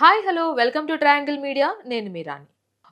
Hi hello welcome to triangle media నేను మీరాని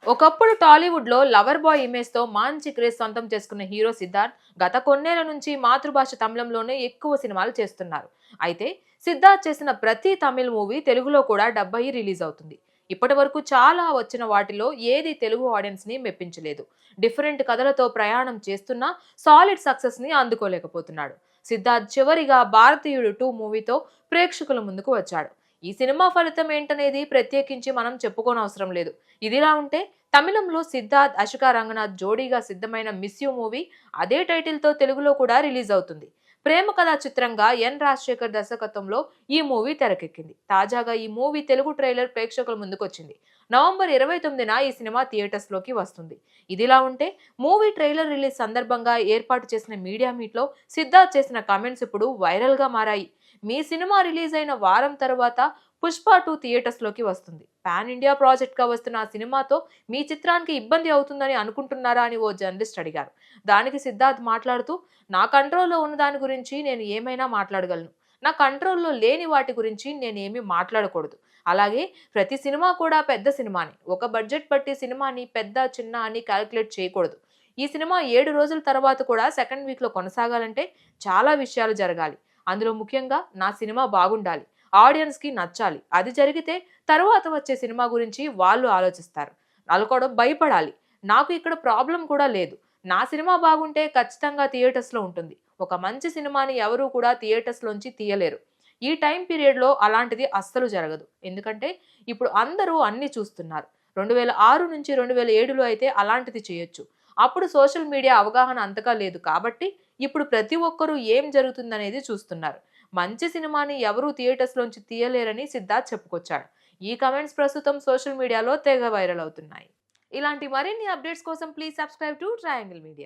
ఒకప్పుడు టాలీవుడ్లో లవర్ బాయ్ ఇమేజ్తో మంచి క్రేజ్ సొంతం చేసుకున్న హీరో సిద్ధార్థ్ గత కొన్నేళ్ళ నుంచి మాతృభాష తమిళంలోనే ఎక్కువ సినిమాలు చేస్తున్నారు. అయితే సిద్ధార్థ్ చేసిన ప్రతి తమిళ్ మూవీ తెలుగులో కూడా డెబ్బై రిలీజ్ అవుతుంది. ఇప్పటి వరకు చాలా వచ్చిన వాటిలో ఏది తెలుగు ఆడియన్స్ని మెప్పించలేదు. డిఫరెంట్ కథలతో ప్రయాణం చేస్తున్నా సాలిడ్ సక్సెస్ని అందుకోలేకపోతున్నాడు. సిద్ధార్థ్ చివరిగా భారతీయుడు టూ మూవీతో ప్రేక్షకుల ముందుకు వచ్చాడు. ఈ సినిమా ఫలితం ఏంటనేది ప్రత్యేకించి మనం చెప్పుకోనవసరం లేదు. ఇదిలా ఉంటే తమిళంలో సిద్ధార్థ్ అశికా రంగనాథ్ జోడీగా సిద్ధమైన మిస్ యూ మూవీ అదే టైటిల్తో తెలుగులో కూడా రిలీజ్ అవుతుంది. ప్రేమ కథా చిత్రంగా ఎన్ రాజశేఖర్ దర్శకత్వంలో ఈ మూవీ తెరకెక్కింది. తాజాగా ఈ మూవీ తెలుగు ట్రైలర్ ప్రేక్షకుల ముందుకొచ్చింది. నవంబర్ ఇరవై తొమ్మిదిన ఈ సినిమా థియేటర్స్లోకి వస్తుంది. ఇదిలా ఉంటే మూవీ ట్రైలర్ రిలీజ్ సందర్భంగా ఏర్పాటు చేసిన మీడియా మీట్లో సిద్ధార్థ్ చేసిన కామెంట్స్ ఇప్పుడు వైరల్గా మారాయి. మీ సినిమా రిలీజ్ అయిన వారం తర్వాత పుష్ప టూ థియేటర్స్లోకి వస్తుంది. పాన్ ఇండియా ప్రాజెక్ట్గా వస్తున్న ఆ సినిమాతో మీ చిత్రానికి ఇబ్బంది అవుతుందని అనుకుంటున్నారా అని ఓ జర్నలిస్ట్ అడిగారు. దానికి సిద్ధార్థ్ మాట్లాడుతూ నా కంట్రోల్లో ఉన్న దాని గురించి నేను ఏమైనా మాట్లాడగలను. నా కంట్రోల్లో లేని వాటి గురించి నేనేమి మాట్లాడకూడదు. అలాగే ప్రతి సినిమా కూడా పెద్ద సినిమాని. ఒక బడ్జెట్ బట్టి సినిమాని పెద్ద చిన్న అని క్యాలిక్యులేట్ చేయకూడదు. ఈ సినిమా ఏడు రోజుల తర్వాత కూడా సెకండ్ వీక్లో కొనసాగాలంటే చాలా విషయాలు జరగాలి. అందులో ముఖ్యంగా నా సినిమా బాగుండాలి. ఆడియన్స్కి నచ్చాలి. అది జరిగితే తర్వాత వచ్చే సినిమా గురించి వాళ్ళు ఆలోచిస్తారు. అనుకోవడం భయపడాలి. నాకు ఇక్కడ ప్రాబ్లం కూడా లేదు. నా సినిమా బాగుంటే ఖచ్చితంగా థియేటర్స్లో ఉంటుంది. ఒక మంచి సినిమాని ఎవరూ కూడా థియేటర్స్లోంచి తీయలేరు. ఈ టైం పీరియడ్లో అలాంటిది అస్సలు జరగదు. ఎందుకంటే ఇప్పుడు అందరూ అన్ని చూస్తున్నారు. రెండు వేల ఆరు నుంచి రెండు వేల ఏడులో అయితే అలాంటిది చేయొచ్చు. అప్పుడు సోషల్ మీడియా అవగాహన అంతగా లేదు కాబట్టి ఇప్పుడు ప్రతి ఒక్కరూ ఏం జరుగుతుందనేది చూస్తున్నారు. మంచి సినిమాని ఎవరూ థియేటర్స్లోంచి తీయలేరని సిద్ధార్థ్ చెప్పుకొచ్చాడు. ఈ కమెంట్స్ ప్రస్తుతం సోషల్ మీడియాలో తెగ వైరల్ అవుతున్నాయి. ఇలాంటి మరిన్ని అప్డేట్స్ కోసం please subscribe to triangle media.